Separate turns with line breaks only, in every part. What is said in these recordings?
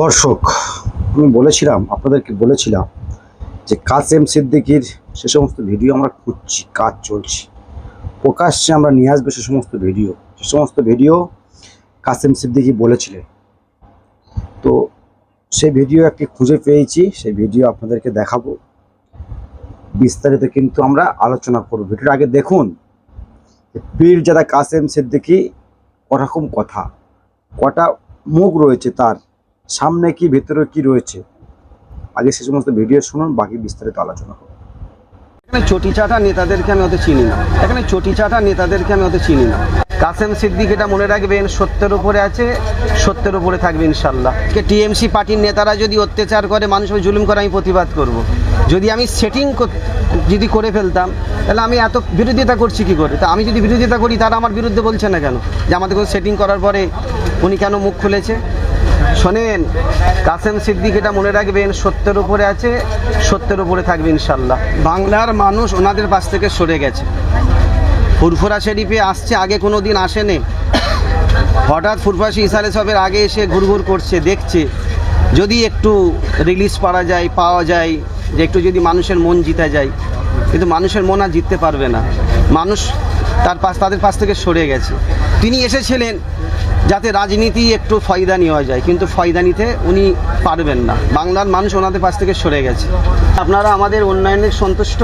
দর্শক, আমি বলেছিলাম, আপনাদেরকে বলেছিলাম যে কাসেম সিদ্দিকির সে সমস্ত ভিডিও আমরা খুঁজছি, কাজ চলছে। প্রকাশ্যে আমরা নিয়ে আসব সে সমস্ত ভিডিও। সে সমস্ত ভিডিও কাসেম সিদ্দিকি বলেছিলেন। তো সেই ভিডিও একটি খুঁজে পেয়েছি, সেই ভিডিও আপনাদেরকে দেখাবো। বিস্তারিত কিন্তু আমরা আলোচনা করব। ভিডিওর আগে দেখুন, যে পীরজাদা কাসেম সিদ্দিকি ওরকম কথা, কটা মুখ রয়েছে তার। সামনে কি, ভেতরে কি রয়েছে? আগে সে সমস্ত ভিডিও শুনুন, বাকি বিস্তারিত আলোচনা
এখানে চটি চাটা নেতাদেরকে আমি অত চিনি না। এখানে চটি চাটা নেতাদেরকে আমি অত চিনি না। কাসেম সিদ্দিক এটা মনে রাখবেন সত্যের উপরে আছে, সত্যের উপরে থাকবে ইনশাল্লাহ টিএমসি পার্টির নেতারা যদি অত্যাচার করে মানুষের জুলুম করে আমি প্রতিবাদ করব। যদি আমি সেটিং যদি করে ফেলতাম, তাহলে আমি এত বিরোধিতা করছি কি করে? তা আমি যদি বিরোধিতা করি, তারা আমার বিরুদ্ধে বলছে না কেন? যে আমাদের সেটিং করার পরে উনি কেন মুখ খুলেছে? শোনেন, কাসেম সিদ্দিক এটা মনে রাখবেন, সত্যের উপরে আছে, সত্যের উপরে থাকবে ইনশাল্লাহ। বাংলার মানুষ ওনাদের পাশ থেকে সরে গেছে। ফুরফুরা শরীফে আসছে, আগে কোনো দিন আসেনি। হঠাৎ ফুরফাসি ইসালে সবের আগে এসে ঘুরঘুর করছে, দেখছে। যদি একটু রিলিজ পাওয়া যায় পাওয়া যায়, যে একটু যদি মানুষের মন জিতা যায়। কিন্তু মানুষের মন আর জিততে পারবে না। মানুষ তার পাশ, তাদের পাশ থেকে সরে গেছে। তিনি এসেছিলেন যাতে রাজনীতি একটু ফয়দা নেওয়া যায় কিন্তু ফয়দা নিতে উনি পারবেন না। বাংলার মানুষ ওনাদের পাশ থেকে সরে গেছে। আপনারা আমাদের উন্নয়নে সন্তুষ্ট?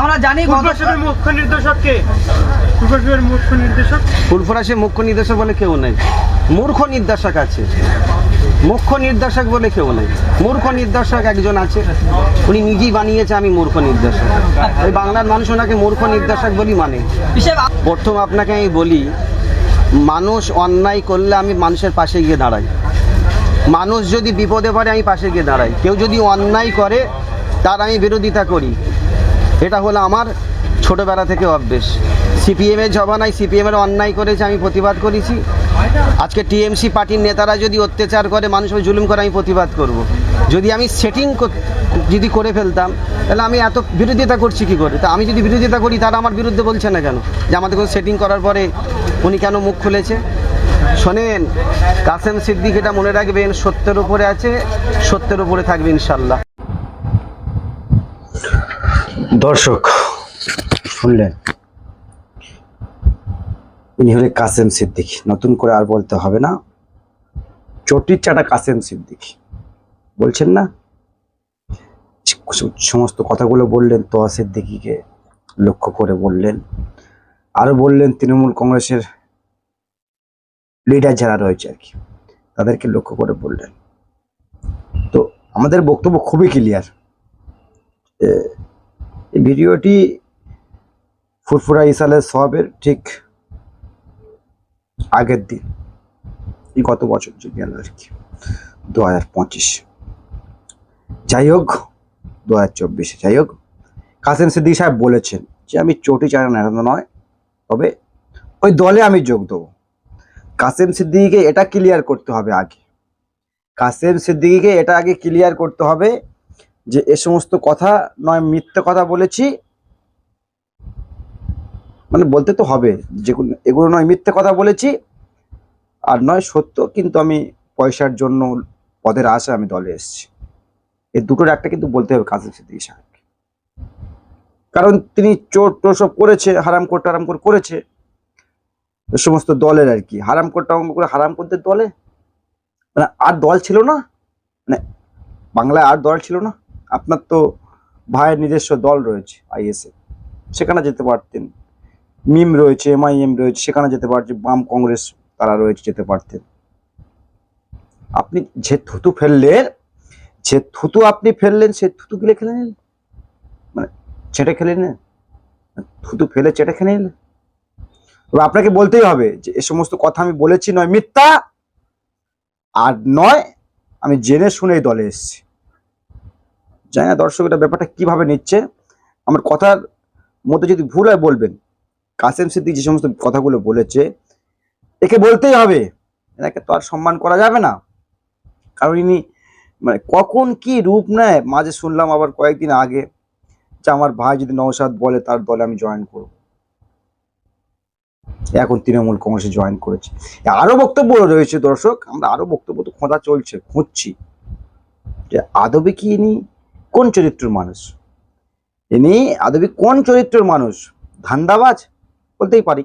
আমরা জানি
মুখ্য নির্দেশককে মুখ্য নির্দেশক
বলে কেউ নেই। মূর্খ নির্দেশক আছে। মুখ্য নির্দেশক বলে কেউ নেই। মূর্খ নির্দেশক একজন আছে। উনি নিজেই বানিয়েছে আমি মূর্খ নির্দেশক। ওই বাংলার মানুষ ওনাকে মূর্খ নির্দেশক বলি মানে। প্রথম আপনাকে আমি বলি মানুষ অন্যায় করলে আমি মানুষের পাশে গিয়ে দাঁড়াই। মানুষ যদি বিপদে পড়ে আমি পাশে গিয়ে দাঁড়াই। কেউ যদি অন্যায় করে তার আমি বিরোধিতা করি। এটা হলো আমার ছোটোবেলা থেকে অভ্যেস। সিপিএমের জবানায় সিপিএমের অন্যায় করেছে, আমি প্রতিবাদ করেছি। আজকে টিএমসি পার্টির নেতারা যদি অত্যাচার করে মানুষের জুলুম করে, আমি প্রতিবাদ করব। যদি আমি সেটিং যদি করে ফেলতাম, তাহলে আমি এত বিরোধিতা করছি কি করে? তা আমি যদি বিরোধিতা করি, তারা আমার বিরুদ্ধে বলছে না কেন? যে আমাদের কোনো সেটিং করার পরে উনি কেন মুখ খুলেছে? শোনেন, কাসেম সিদ্দিক এটা মনে রাখবেন, সত্যের উপরে আছে, সত্যের উপরে থাকবে ইনশাল্লাহ।
দর্শক শুনলেন? ইনি হলে কাসেম সিদ্দিক। নতুন করে আর বলতে হবে না। চটির চাটা কাসেম সিদ্দিক। বলছেন না? সমস্ত কথাগুলো বললেন, তোয়া সিদ্দিকিকে লক্ষ্য করে বললেন। আরও বললেন, তৃণমূল কংগ্রেসের লিডার যারা রয়েছে আর কি, তাদেরকে লক্ষ্য করে বললেন। তো আমাদের বক্তব্য খুবই ক্লিয়ার ভিডিওটি ফুরফুরা ইসালের সবের ঠিক আগের দিন গত বছর যে গেল আর কি দু হাজার পঁচিশ। যাই হোক দু হাজার চব্বিশে, যাই হোক, কাসেম সিদ্দিক সাহেব বলেছেন যে, আমি চটি চারা নেড়ানো নয়, তবে ওই দলে আমি যোগ দেবো। কাসেম সিদ্দিকিকে এটা ক্লিয়ার করতে হবে আগে। কাসেম সিদ্দিকিকে এটা আগে ক্লিয়ার করতে হবে যে, এ সমস্ত কথা নয়, মিথ্যে কথা বলেছি মানে বলতে তো হবে, যে এগুলো নয় মিথ্যে কথা বলেছি, আর নয় সত্য, কিন্তু আমি পয়সার জন্য পদের আশা আমি দলে এসেছি। এই দুটোর একটা কিন্তু বলতে হবে কাসিম সিদ্দিক সাহেবকে। কারণ তিনি চোর টোর সব করেছে, হারাম কোট টারাম করে করেছে সমস্ত দলের আর কি, হারাম টারাম করে, হারাম করতে দলে? মানে আর দল ছিল না? মানে বাংলায় আর দল ছিল না? আপনার তো ভাইয়ের নিজস্ব দল রয়েছে আইএসএ সেখানে যেতে পারতেন। মিম রয়েছে এমআইএম রয়েছে, সেখানে যেতে পারছে, বাম কংগ্রেস তারা রয়েছে, যেতে পারতেন আপনি যে থুতু ফেললেন, যে থুতু আপনি ফেললেন, সে থুতু গিলে খেলে নিলেন? মানে চেটে খেলে নিলেন? থুতু ফেলে চেটে খেলে নিলেন? তবে আপনাকে বলতেই হবে যে এ সমস্ত কথা আমি বলেছি নয় মিথ্যা, আর নয় আমি জেনে শুনে দলে এসেছি। জানি না দর্শক এটা ব্যাপারটা কীভাবে নিচ্ছে। আমার কথার মধ্যে যদি ভুল হয় বলবেন। কাসেম সিদ্দিক যে সমস্ত কথাগুলো বলেছে, একে বলতেই হবে। এনাকে তো আর সম্মান করা যাবে না। কারণ ইনি মানে কখন কি রূপ নেয় মাঝে শুনলাম আবার কয়েকদিন আগে, যে আমার ভাই যদি নৌসাদ বলে, তার দলে আমি জয়েন করব। এখন তৃণমূল কংগ্রেসে জয়েন করেছে। আরও বক্তব্য রয়েছে দর্শক, আমরা আরও বক্তব্য তো খোঁজা চলছে, খুঁজছি। যে আদবে কি ইনি? কোন চরিত্রের মানুষ? ইনি আদবে কোন চরিত্রের মানুষ? ধান্দাবাজ? বলতেই পারি।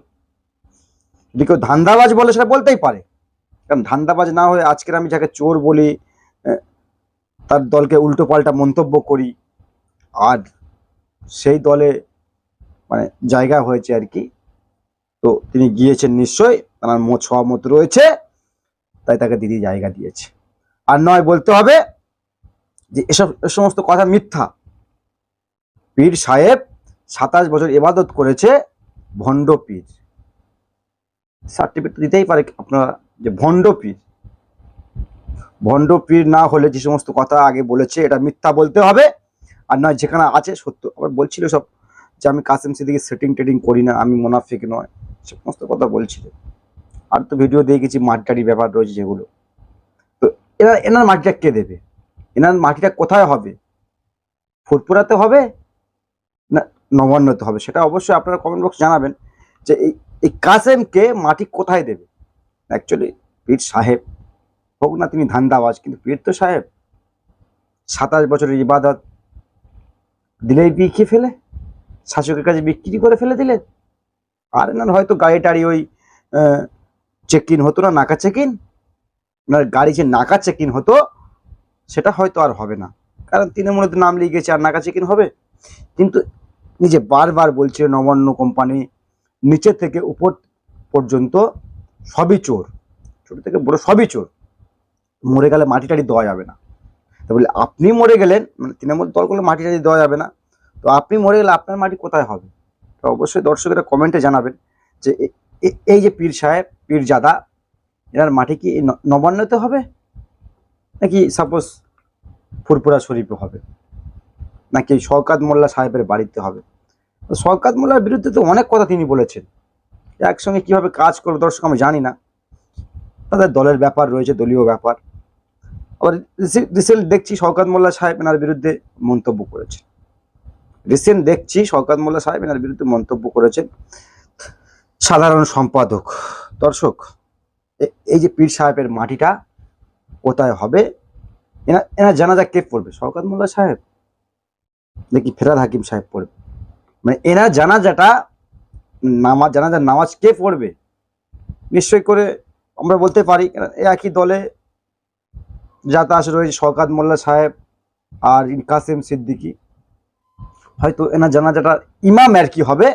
যদি কেউ ধান্দাবাজ বলে, সেটা বলতেই পারে। কারণ ধান্দাবাজ না হয়ে আজকের আমি যাকে চোর বলি তার দলকে উল্টো পাল্টা মন্তব্য করি আর সেই দলে মানে জায়গা হয়েছে আর কি। তো তিনি গিয়েছেন নিশ্চয়ই, তার মত সহমত রয়েছে, তাই তাকে দিদি জায়গা দিয়েছে। আর নয়, বলতে হবে যে এসব সমস্ত কথা মিথ্যা। পীর সাহেব সাতাশ বছর ইবাদত করেছে ভণ্ড পীর। সার্টিফিকেট দিতেই পারে আপনারা যে ভণ্ড পীর। ভণ্ড পীর না হলে যে সমস্ত কথা আগে বলেছে, এটা মিথ্যা বলতে হবে। আর নয়, যেখানে আছে সত্য। আবার বলছিল সব যে আমি কাসেম সিদ্দিকে সেটিং টেটিং করি না, আমি মোনাফিক নয়। সে সমস্ত কথা বলছিল। আর তো ভিডিও দিয়ে গেছি মাঠটারি ব্যাপার রয়েছে যেগুলো। তো এনার এনার মাটিটা কে দেবে? এনার মাটিটা কোথায় হবে? ফুটপুরাতে হবে? না নবান্নতে হবে। সেটা অবশ্যই আপনারা কমেন্ট বক্স জানাবেন যে এই এই কাসেমকে মাটি কোথায় দেবে? অ্যাকচুয়ালি পীর সাহেব হোক না তিনি ধান্দাবাজ, কিন্তু পীর তো সাহেব সাতাশ বছরের ইবাদত দিলেই বিকিয়ে ফেলে, শাসকের কাছে বিক্রি করে ফেলে দিলেন। আর এনার হয়তো গাড়ি টাড়ি ওই চেক ইন হতো না, নাকা চেক ইন ওনার গাড়ি যে নাকা চেক ইন হতো, সেটা হয়তো আর হবে না। কারণ তৃণমূলে তো নাম লিখেছে আর নাকা চেক ইন হবে। কিন্তু নিজে বারবার বলছে নবান্ন কোম্পানি নিচে থেকে উপর পর্যন্ত সবই চোর। ছোট থেকে বড় সবই চোর। মরে গেলে মাটি টাড়ি দেওয়া যাবে না। তো বলে, আপনি মরে গেলেন মানে তৃণমূল দল করলে মাটি টাড়ি দেওয়া যাবে না। তো আপনি মরে গেলে আপনার মাটি কোথায় হবে? তো অবশ্যই দর্শকেরা কমেন্টে জানাবেন যে এই যে পীর সাহেব, পীর জাদা, এনার মাটি কি নবান্নতে হবে? নাকি সাপোজ ফুরপুরা শরীফে হবে? নাকি শওকাত মোল্লা সাহেবের বাড়িতে হবে? শওকাত মোল্লার বিরুদ্ধে তো অনেক কথা তিনি বলেছেন। একসঙ্গে কীভাবে কাজ করবে দর্শক আমি জানি না। তাদের দলের ব্যাপার রয়েছে, দলীয় ব্যাপার। আবার রিসেন্ট দেখছি শওকাত মোল্লা সাহেব এনার বিরুদ্ধে মন্তব্য করেছে রিসেন্ট দেখছি শওকাত মোল্লা সাহেব এনার বিরুদ্ধে মন্তব্য করেছেন। সাধারণ সম্পাদক, দর্শক এই যে পীর সাহেবের মাটিটা কোথায় হবে? এনা, এনার জানাজা কে পড়বে শওকাত মোল্লা সাহেব? নাকি ফেরাদ হাকিম সাহেব পড়বে। মানে এনার জানাজাটা নামাজ জানাজার নামাজ কে পড়বে, নিশ্চয় করে আমরা বলতে পারি। একই দলে যাতায়াত রয়েছে শওকাত মোল্লা সাহেব আর কাসেম সিদ্দিকী। হয়তো এনার জানাজাটা ইমাম আর কি হবে,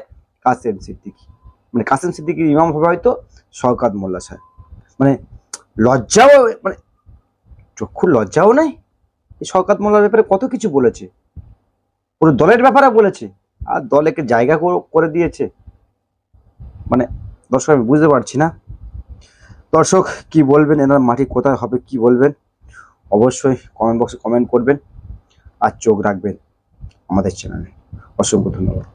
কাসেম সিদ্দিকী। মানে কাসেম সিদ্দিকীর ইমাম হবে হয়তো শওকাত মোল্লা সাহেব। মানে লজ্জাও মানে চক্ষুর লজ্জাও নেই? এই শওকাত মোল্লার ব্যাপারে কত কিছু বলেছে? পুরো দলের ব্যাপারে বলেছে। আর দলেকে জায়গা করে দিয়েছে। মানে দর্শক, আমি বুঝতে পারছি না। দর্শক, কি বলবেন? এনার মাটি কোথায় হবে, কি বলবেন? অবশ্যই কমেন্ট বক্সে কমেন্ট করবেন। আর চোখ রাখবেন আমাদের চ্যানেলে অসংখ্য ধন্যবাদ।